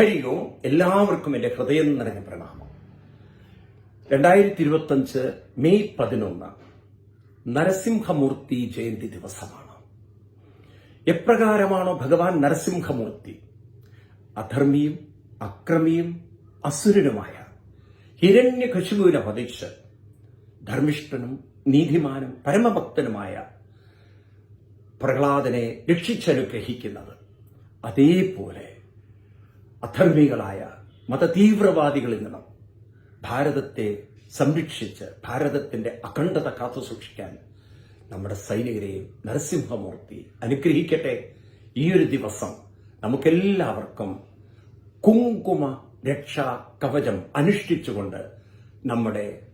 ഹരി ഓം എല്ലാവർക്കും എന്റെ ഹൃദയം നിറഞ്ഞ പ്രണാമം. രണ്ടായിരത്തി ഇരുപത്തഞ്ച് മെയ് പതിനൊന്ന് നരസിംഹമൂർത്തി ജയന്തി ദിവസമാണ്. എപ്രകാരമാണോ ഭഗവാൻ നരസിംഹമൂർത്തി? അധർമ്മിയും അക്രമിയും അസുരനുമായ ഹിരണ്യകശുവിനെ വധിച്ച് ധർമ്മിഷ്ഠനും നീതിമാനും പരമഭക്തനുമായ പ്രഹ്ലാദനെ രക്ഷിച്ചനുഗ്രഹിക്കുന്നത് അതേപോലെ അധർമ്മികളായ മതതീവ്രവാദികളിൽ നിന്നും ഭാരതത്തെ സംരക്ഷിച്ച് ഭാരതത്തിന്റെ അഖണ്ഡത കാത്തുസൂക്ഷിക്കാൻ നമ്മുടെ സൈനികരെയും നരസിംഹമൂർത്തി അനുഗ്രഹിക്കട്ടെ. ഈ ഒരു ദിവസം നമുക്കെല്ലാവർക്കും കുങ്കുമ രക്ഷാ കവചം അനുഷ്ഠിച്ചുകൊണ്ട് നമ്മുടെ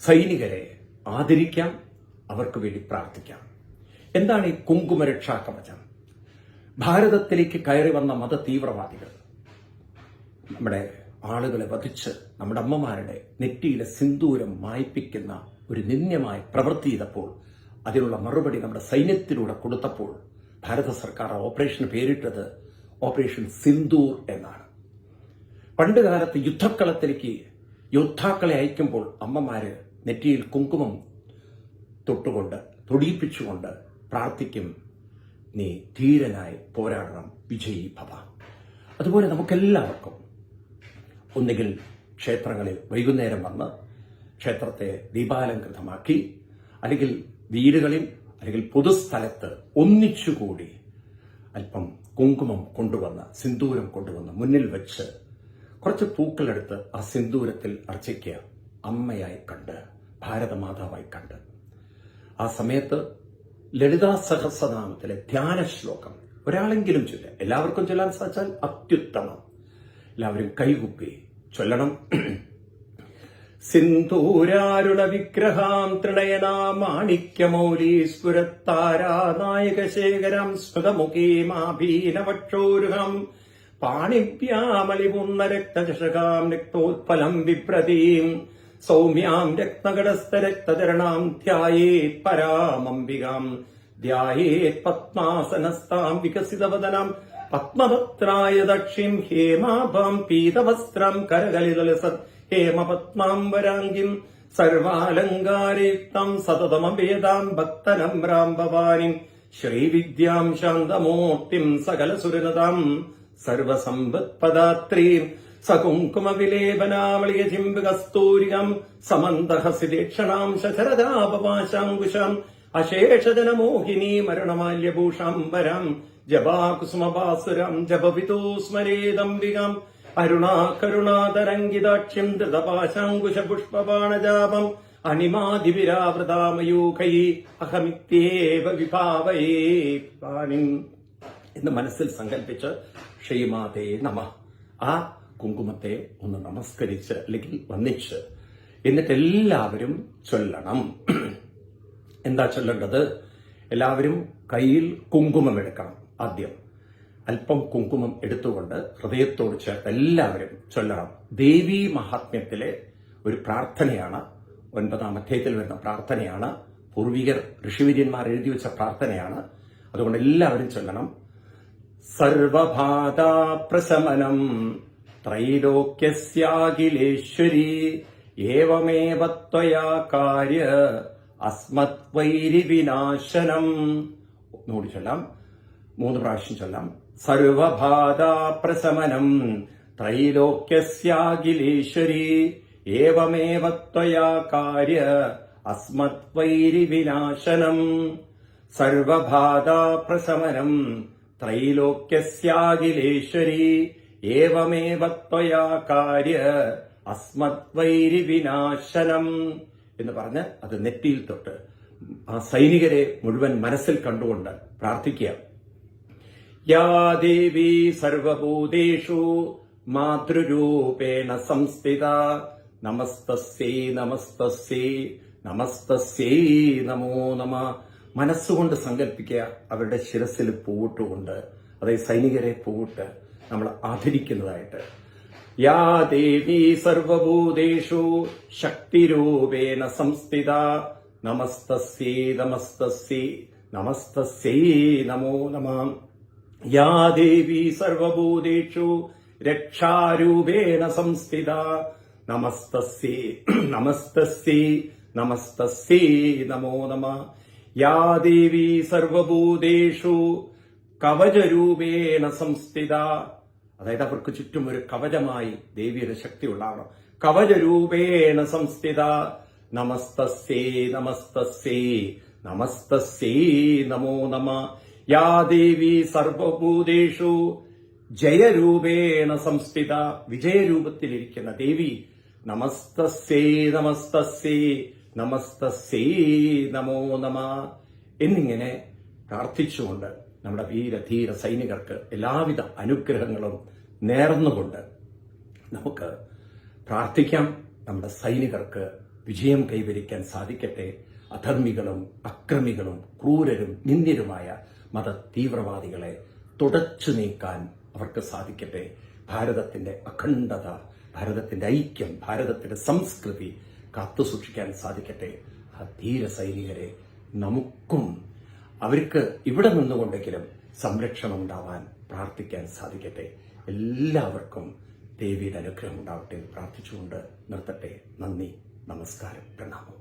സൈനികരെ ആദരിക്കാം അവർക്ക് വേണ്ടി പ്രാർത്ഥിക്കാം. എന്താണ് ഈ കുങ്കുമ രക്ഷാ കവചം? ഭാരതത്തിലേക്ക് കയറി വന്ന മത തീവ്രവാദികൾ നമ്മുടെ ആളുകളെ വധിച്ച് നമ്മുടെ അമ്മമാരുടെ നെറ്റിയിലെ സിന്ദൂരം മായ്പിക്കുന്ന ഒരു നിന്ദ്യമായ പ്രവൃത്തി ചെയ്തപ്പോൾ അതിനുള്ള മറുപടി നമ്മുടെ സൈന്യത്തിലൂടെ കൊടുത്തപ്പോൾ ഭാരത സർക്കാർ ഓപ്പറേഷന് പേരിട്ടത് ഓപ്പറേഷൻ സിന്ദൂർ എന്നാണ്. പണ്ട് കാലത്ത് യുദ്ധക്കളത്തിലേക്ക് യോദ്ധാക്കളെ അയക്കുമ്പോൾ അമ്മമാര് നെറ്റിയിൽ കുങ്കുമം തൊട്ടുകൊണ്ട് തൊടിയിപ്പിച്ചുകൊണ്ട് പ്രാർത്ഥിക്കും നീ ധീരനായി പോരാടണം വിജയി ഭവ. അതുപോലെ നമുക്കെല്ലാവർക്കും ഒന്നുകിൽ ക്ഷേത്രങ്ങളിൽ വൈകുന്നേരം വന്ന് ക്ഷേത്രത്തെ ദീപാലംകൃതമാക്കി അല്ലെങ്കിൽ വീടുകളിൽ അല്ലെങ്കിൽ പൊതുസ്ഥലത്ത് ഒന്നിച്ചുകൂടി അല്പം കുങ്കുമം കൊണ്ടുവന്ന് സിന്ദൂരം കൊണ്ടുവന്ന് മുന്നിൽ വെച്ച് കുറച്ച് പൂക്കളെടുത്ത് ആ സിന്ദൂരത്തിൽ അർച്ചയ്ക്ക് അമ്മയായി കണ്ട് ഭാരതമാതാവായി കണ്ട്. ആ സമയത്ത് ലളിതാ സഹസ്രനാമത്തിലെ ധ്യാന ശ്ലോകം ഒരാളെങ്കിലും ചൊല്ല. എല്ലാവർക്കും ചൊല്ലാൻ സാധിച്ചാൽ അത്യുത്തമം. എല്ലാവരും കൈകുപ്പി. ചൊല്ലണം. സിന്ധൂരാരുണ വിഗ്രഹാം ത്രിണയനാ മാണിക്യമൗലി സ്ഫുരത്താരാ നായകശേഖരം സ്മൃതമുഖീമാഭീനവക്ഷോരുഹം പാണിഭ്യാമളിപുന്ന രക്തചഷകാം രക്തോത്പലം വിപ്രതീം സൗമ്യാം രക്തകടസ്ഥ രക്തചരണാം ധ്യായേത് പരാമംബികാം. ധ്യായേത് പത്മാസനസ്താം വികസിതവദനം. പത്മപത്രായ ദക്ഷിം ഹേമാഭാം പീതവസ്ത്രം കരകലിതലസത് ഹേമപത്മാംബരാംഗിം സർവാലങ്കാരയുക്തം സതതമവേദാം ഭക്തനമ്രാം ഭവാനിം ശ്രീവിദ്യാം ശാന്തമൂർത്തിം സകലസുരനതാം സർവസമ്പത്പദാത്രീം സകുങ്കുമവിലേപനാവളിയ ചിമ്പികസ്തൂരികം സമന്തഹസി ദീക്ഷണാം ശരദാപാശാങ്കുശം അശേഷജനമോഹിനി മരണമാല്യഭൂഷാംബരം ജപാകുസുമപാസുരം ജപവിതോ സ്മരേദംബികം അരുണാകരുണാതരംഗിതാക്ഷ്യം ധൃതപാശാങ്കുശ പുഷ്പപാണജാപം അണിമാതിവിരാവൃതാമയൂഖൈ അഹമിത്യേവ വിഭാവയേ പാണി എന്ന് മനസ്സിൽ സങ്കല്പിച്ച് ശ്രീമാതേ നമ. ആ കുങ്കുമത്തെ ഒന്ന് നമസ്കരിച്ച് അല്ലെങ്കിൽ വന്നിച്ച് എന്നിട്ട് എല്ലാവരും ചൊല്ലണം. എന്താ ചൊല്ലേണ്ടത്? എല്ലാവരും കയ്യിൽ കുങ്കുമം എടുക്കണം ആദ്യം. അല്പം കുങ്കുമം എടുത്തുകൊണ്ട് ഹൃദയത്തോട് ചേർത്ത് എല്ലാവരും ചൊല്ലണം. ദേവി മഹാത്മ്യത്തിലെ ഒരു പ്രാർത്ഥനയാണ് ഒൻപതാം അധ്യായത്തിൽ വരുന്ന പ്രാർത്ഥനയാണ് പൂർവികർ ഋഷിവര്യന്മാർ എഴുതി വെച്ച പ്രാർത്ഥനയാണ്. അതുകൊണ്ട് എല്ലാവരും ചൊല്ലണം. സർവഭാതാ പ്രശമനം. ത്രൈലോക്യസ്യാഖിലേശ്വരി ഏവമേവ ത്വയാ കാര്യ അസ്മത് വൈരിവിനാശനം ഒന്നുകൂടി ചൊല്ലാം. മൂന്ന് പ്രാവശ്യം ചൊല്ലാം. സർവബാധാ പ്രശമനം ത്രൈലോക്യസ്യാഖിലേശ്വരി ഏവമേവ ത്വയാ കാര്യ അസ്മത് വൈരിവിനാശനം സർവബാധാ പ്രശമനം ത്രൈലോക്യസ്യാഖിലേശ്വരി ഏവമേവ ത്വയാ കാര്യ അസ്മത് വൈരിവിനാശനം എന്ന് പറഞ്ഞ് അത് നെറ്റിയിൽ തൊട്ട് ആ സൈനികരെ മുഴുവൻ മനസ്സിൽ കണ്ടുകൊണ്ട് പ്രാർത്ഥിക്കുക. യാ ദേവി സർവഭൂതേഷു മാതൃരൂപേണ സംസ്ഥിത. നമസ്തസ്യൈ നമസ്തസ്യൈ നമസ്തസ്യൈ നമോ നമ. മനസ്സുകൊണ്ട് സങ്കല്പിക്കുക അവരുടെ ശിരസിൽ പൂവിട്ടുകൊണ്ട് അതായത് സൈനികരെ പൂവിട്ട് നമ്മൾ ആദരിക്കുന്നതായിട്ട്. യാ ദേവി സർവഭൂതേഷു ശക്തിരൂപേണ സംസ്ഥിത. നമസ്തസ്യേ നമസ്തസ്യേ നമസ്തസ്യേ നമോ നമ. യാ ദേവി സർവഭൂതേഷു രക്ഷാരൂപേണ സംസ്ഥിത. നമസ്തസ്യേ നമസ്തസ്യേ നമസ്തസ്യേ നമോ നമ. യാ ദേവി സർവഭൂതേഷു കവചരൂപേണ സംസ്ഥിത. അതായത് അവർക്ക് ചുറ്റും ഒരു കവചമായി ദേവിയുടെ ശക്തി ഉണ്ടാവണം. കവചരൂപേണ സംസ്ഥിത. നമസ്തസ്യേ നമസ്തസ്യേ നമസ്തസ്യേ നമോ നമ. യാ ദേവി സർവഭൂതേഷു. ജയരൂപേണ സംസ്ഥിത. വിജയരൂപത്തിലിരിക്കുന്ന ദേവി. നമസ്തസ്യേ നമസ്തസ്യേ നമസ്തസ്യേ നമോ നമ. എന്നിങ്ങനെ പ്രാർത്ഥിച്ചുകൊണ്ട് നമ്മുടെ വീര ധീര സൈനികർക്ക് എല്ലാവിധ അനുഗ്രഹങ്ങളും നേർന്നുകൊണ്ട് നമുക്ക് പ്രാർത്ഥിക്കാം. നമ്മുടെ സൈനികർക്ക് വിജയം കൈവരിക്കാൻ സാധിക്കട്ടെ. അധർമ്മികളും അക്രമികളും ക്രൂരരും നിന്ദ്യരുമായ മത തീവ്രവാദികളെ തുടച്ചു നീക്കാൻ അവർക്ക് സാധിക്കട്ടെ. ഭാരതത്തിന്റെ അഖണ്ഡത ഭാരതത്തിന്റെ ഐക്യം ഭാരതത്തിന്റെ സംസ്കൃതി കാത്തുസൂക്ഷിക്കാൻ സാധിക്കട്ടെ. ആ ധീര സൈനികരെ നമുക്കും അവർക്ക് ഇവിടെ നിന്നുകൊണ്ടെങ്കിലും സംരക്ഷണം ഉണ്ടാവാൻ പ്രാർത്ഥിക്കാൻ സാധിക്കട്ടെ. എല്ലാവർക്കും ദേവിയുടെ അനുഗ്രഹം ഉണ്ടാവട്ടെ എന്ന് പ്രാർത്ഥിച്ചുകൊണ്ട് നിർത്തട്ടെ. നന്ദി. നമസ്കാരം. പ്രണാമം.